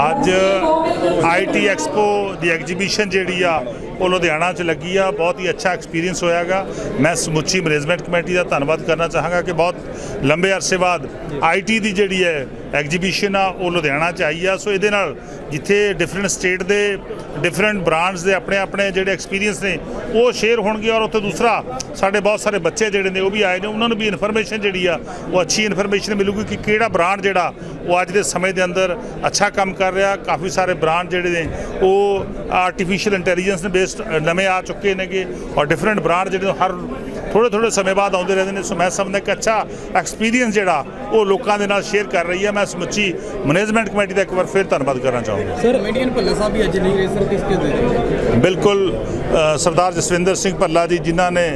ਅੱਜ IT expo the exhibition ਜਿਹੜੀ ਆ, ਉਹ ਲੁਧਿਆਣਾ 'ਚ ਲੱਗੀ ਆ। ਬਹੁਤ ਹੀ ਅੱਛਾ ਐਕਸਪੀਰੀਅੰਸ ਹੋਇਆਗਾ। ਮੈਂ ਸਮੁੱਚੀ ਮੈਨੇਜਮੈਂਟ ਕਮੇਟੀ ਦਾ ਧੰਨਵਾਦ ਕਰਨਾ ਚਾਹਾਂਗਾ ਕਿ ਬਹੁਤ ਲੰਬੇ ਅਰਸੇ ਬਾਅਦ ਆਈਟੀ ਦੀ ਜਿਹੜੀ ਹੈ ਐਗਜੀਬਿਸ਼ਨ ਆ, ਉਹ ਲੁਧਿਆਣਾ 'ਚ ਆਈ ਆ। ਸੋ ਇਹਦੇ ਨਾਲ ਜਿੱਥੇ ਡਿਫਰੈਂਟ ਸਟੇਟ ਦੇ ਡਿਫਰੈਂਟ ਬ੍ਰਾਂਡਸ ਦੇ ਆਪਣੇ ਆਪਣੇ ਜਿਹੜੇ ਐਕਸਪੀਰੀਅੰਸ ਨੇ, ਉਹ ਸ਼ੇਅਰ ਹੋਣਗੇ ਔਰ ਉੱਥੇ ਦੂਸਰਾ ਸਾਡੇ ਬਹੁਤ ਸਾਰੇ ਬੱਚੇ ਜਿਹੜੇ ਨੇ ਉਹ ਵੀ ਆਏ ਨੇ। ਉਹਨਾਂ ਨੂੰ ਵੀ ਇਨਫੋਰਮੇਸ਼ਨ ਜਿਹੜੀ ਆ, ਉਹ ਅੱਛੀ ਇਨਫੋਰਮੇਸ਼ਨ ਮਿਲੂਗੀ ਕਿ ਕਿਹੜਾ ਬ੍ਰਾਂਡ ਜਿਹੜਾ, ਉਹ ਅੱਜ ਦੇ ਸਮੇਂ ਦੇ ਅੰਦਰ ਅੱਛਾ ਕੰਮ ਕਰ ਰਿਹਾ। ਕਾਫੀ ਸਾਰੇ ਬ੍ਰਾਂਡ ਜਿਹੜੇ ਨੇ, ਉਹ ਆਰਟੀਫੀਸ਼ੀਅਲ ਇੰਟੈਲੀਜੈਂਸ ਦੇ ਬੇਸਡ ਨਵੇਂ ਆ ਚੁੱਕੇ ਨੇਗੇ ਔਰ ਡਿਫਰੈਂਟ ਬ੍ਰਾਂਡ ਜਿਹੜੇ ਨੇ ਹਰ ਥੋੜੇ ਥੋੜੇ ਸਮੇਂ ਬਾਅਦ ਆਉਂਦੇ ਰਹਿੰਦੇ ਨੇ। ਸੋ ਮੈਂ ਸਮਝਦਾ ਕਿ ਅੱਛਾ ਐਕਸਪੀਰੀਅੰਸ ਜਿਹੜਾ ਉਹ ਲੋਕਾਂ ਦੇ ਨਾਲ ਸ਼ੇਅਰ ਕਰ ਰਹੀ ਹੈ। ਮੈਂ ਸਮੁੱਚੀ ਮੈਨੇਜਮੈਂਟ ਕਮੇਟੀ ਦਾ ਇੱਕ ਵਾਰ ਫਿਰ ਧੰਨਵਾਦ ਕਰਨਾ ਚਾਹੂੰਗਾ ਸਰ ਕਮੇਡੀਅਨ ਭੱਲਾ ਸਾਹਿਬ ਵੀ ਅੱਜ ਨਹੀਂ ਰਹੇ। ਸਰ ਕਿਸ ਕਿਸ ਦੇ ਬਿਲਕੁਲ ਸਰਦਾਰ ਜਸਵਿੰਦਰ ਸਿੰਘ ਭੱਲਾ ਜੀ ਜਿਨ੍ਹਾਂ ਨੇ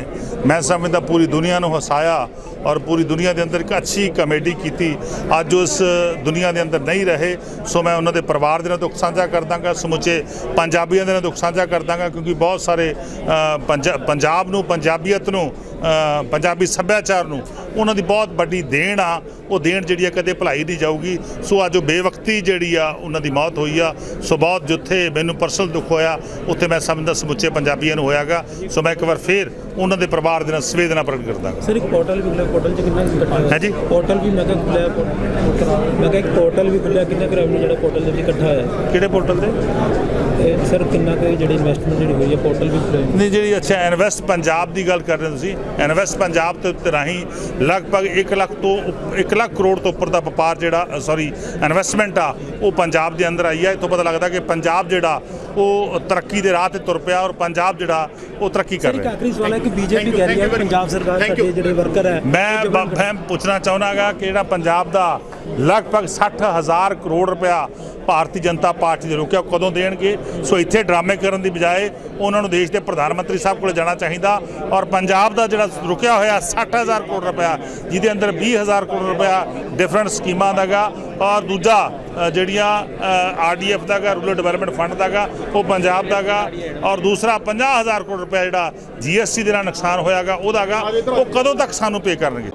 ਮੈਂ ਸਮਝਦਾ ਪੂਰੀ ਦੁਨੀਆ ਨੂੰ ਹਸਾਇਆ ਔਰ ਪੂਰੀ ਦੁਨੀਆ ਦੇ ਅੰਦਰ ਇੱਕ ਅੱਛੀ ਕਮੇਡੀ ਕੀਤੀ। ਅੱਜ ਉਸ ਦੁਨੀਆ ਦੇ ਅੰਦਰ ਨਹੀਂ ਰਹੇ। ਸੋ ਮੈਂ ਉਹਨਾਂ ਦੇ ਪਰਿਵਾਰ ਦੇ ਨਾਲ ਦੁੱਖ ਸਾਂਝਾ ਕਰ ਦਾਂਗਾ ਸਮੁੱਚੇ ਪੰਜਾਬੀਆਂ ਦੇ ਨਾਲ ਦੁੱਖ ਸਾਂਝਾ ਕਰ ਦਾਂਗਾ ਕਿਉਂਕਿ ਬਹੁਤ ਸਾਰੇ ਪੰਜਾਬ ਨੂੰ ਪੰਜਾਬੀਅਤ ਨੂੰ ਪੰਜਾਬੀ ਸੱਭਿਆਚਾਰ ਨੂੰ ਉਹਨਾਂ ਦੀ ਬਹੁਤ ਵੱਡੀ ਦੇਣ ਆ। ਉਹ ਦੇਣ ਜਿਹੜੀ ਆ ਕਦੇ ਭੁਲਾਈ ਨਹੀਂ ਜਾਊਗੀ। ਸੋ ਅੱਜ ਉਹ ਬੇਵਕਤੀ ਜਿਹੜੀ ਆ ਉਹਨਾਂ ਦੀ ਮੌਤ ਹੋਈ ਆ। ਸੋ ਬਹੁਤ ਜਿੱਥੇ ਮੈਨੂੰ ਪਰਸਨਲ ਦੁੱਖ ਹੋਇਆ। ਉੱਥੇ ਮੈਂ ਸਮਝਦਾ ਸਮੁੱਚੇ ਪੰਜਾਬੀਆਂ ਨੂੰ ਹੋਇਆਗਾ। ਸੋ ਮੈਂ ਇੱਕ ਵਾਰ ਫੇਰ ਉਹਨਾਂ ਦੇ ਪਰਿਵਾਰ ਦੇ ਨਾਲ ਸੰਵੇਦਨਾ ਪ੍ਰਗਟ ਕਰਦਾ ਸਰ ਇੱਕ ਪੋਰਟਲ ਵੀ ਖੁੱਲਿਆ ਪੋਰਟਲ 'ਚ ਕਿੰਨਾ ਹੈ ਜੀ? ਪੋਰਟਲ ਵੀ ਮੈਂ ਕਿਹਾ ਖੁੱਲਿਆ ਮੈਂ ਕਿਹਾ ਇੱਕ ਪੋਰਟਲ ਵੀ ਖੁੱਲਿਆ ਕਿੰਨਾ revenue ਜਿਹੜਾ ਪੋਰਟਲ ਦੇ ਵਿੱਚ ਇਕੱਠਾ ਹੋਇਆ? ਕਿਹੜੇ ਪੋਰਟਲ ਤੇ? ਸਰ ਕਿੰਨਾ ਕੁ ਜਿਹੜੀ ਇਨਵੈਸਟਮੈਂਟ ਜਿਹੜੀ ਹੋਈ ਹੈ ਪੋਰਟਲ ਵੀ ਨਹੀਂ ਜਿਹੜੀ ਅੱਛਾ ਇਨਵੈਸਟ ਪੰਜਾਬ ਦੀ ਗੱਲ ਕਰ ਰਹੇ ਤੁਸੀਂ ਇਨਵੈਸਟ ਪੰਜਾਬ ਤੇ ਰਾਹੀਂ ਲਗਭਗ 1 ਲੱਖ ਤੋਂ 1 ਲੱਖ ਕਰੋੜ ਤੋਂ ਉੱਪਰ ਦਾ ਵਪਾਰ ਜਿਹੜਾ ਸੌਰੀ ਇਨਵੈਸਟਮੈਂਟ ਆ, ਉਹ ਪੰਜਾਬ ਦੇ ਅੰਦਰ ਆਈ ਆ। ਇਥੋਂ ਪਤਾ ਲੱਗਦਾ ਕਿ ਪੰਜਾਬ ਜਿਹੜਾ ਉਹ ਤਰੱਕੀ ਦੇ ਰਾਹ ਤੇ ਤੁਰ ਪਿਆ ਔਰ ਪੰਜਾਬ ਜਿਹੜਾ ਉਹ ਤਰੱਕੀ ਕਰ ਰਿਹਾ ਆਖਰੀ ਸਵਾਲ ਹੈ ਕਿ ਬੀਜੇਪੀ ਕਹਿ ਰਹੀ ਹੈ ਪੰਜਾਬ ਸਰਕਾਰ ਸਾਡੇ ਜਿਹੜੇ ਵਰਕਰ ਹੈ ਮੈਂ ਮੈਂ ਪੁੱਛਣਾ ਚਾਹੁੰਦਾਗਾ ਕਿ ਜਿਹੜਾ ਪੰਜਾਬ ਦਾ ਲਗਭਗ 60000 ਕਰੋੜ ਰੁਪਇਆ ਭਾਰਤੀ ਜਨਤਾ ਪਾਰਟੀ ਦੇ ਰੁਕਿਆ ਕਦੋਂ ਦੇਣਗੇ? ਸੋ ਇੱਥੇ ਡਰਾਮੇ ਕਰਨ ਦੀ ਬਜਾਏ ਉਹਨਾਂ ਨੂੰ ਦੇਸ਼ ਦੇ ਪ੍ਰਧਾਨ ਮੰਤਰੀ ਸਾਹਿਬ ਕੋਲ ਜਾਣਾ ਚਾਹੀਦਾ ਔਰ ਪੰਜਾਬ ਦਾ ਜਿਹੜਾ ਰੁਕਿਆ ਹੋਇਆ 60000 ਕਰੋੜ ਰੁਪਇਆ ਜਿਹਦੇ ਅੰਦਰ 20000 ਕਰੋੜ ਰੁਪਇਆ ਡਿਫਰੈਂਟ ਸਕੀਮਾਂ ਦਾਗਾ ਔਰ ਦੂਜਾ ਅ, ਜਿਹੜੀਆਂ ਆਰਡੀਐਫ ਦਾਗਾ ਰੂਰਲ ਡਿਵੈਲਪਮੈਂਟ ਫੰਡ ਦਾਗਾ ਉਹ ਪੰਜਾਬ ਦਾਗਾ ਔਰ ਦੂਸਰਾ 50000 ਕਰੋੜ ਰੁਪਇਆ ਜਿਹੜਾ ਜੀਐਸਟੀ ਦੇ ਨਾਲ ਨੁਕਸਾਨ ਹੋਇਆਗਾ ਉਹਦਾਗਾ ਉਹ ਕਦੋਂ ਤੱਕ ਸਾਨੂੰ ਪੇ ਕਰਨਗੇ?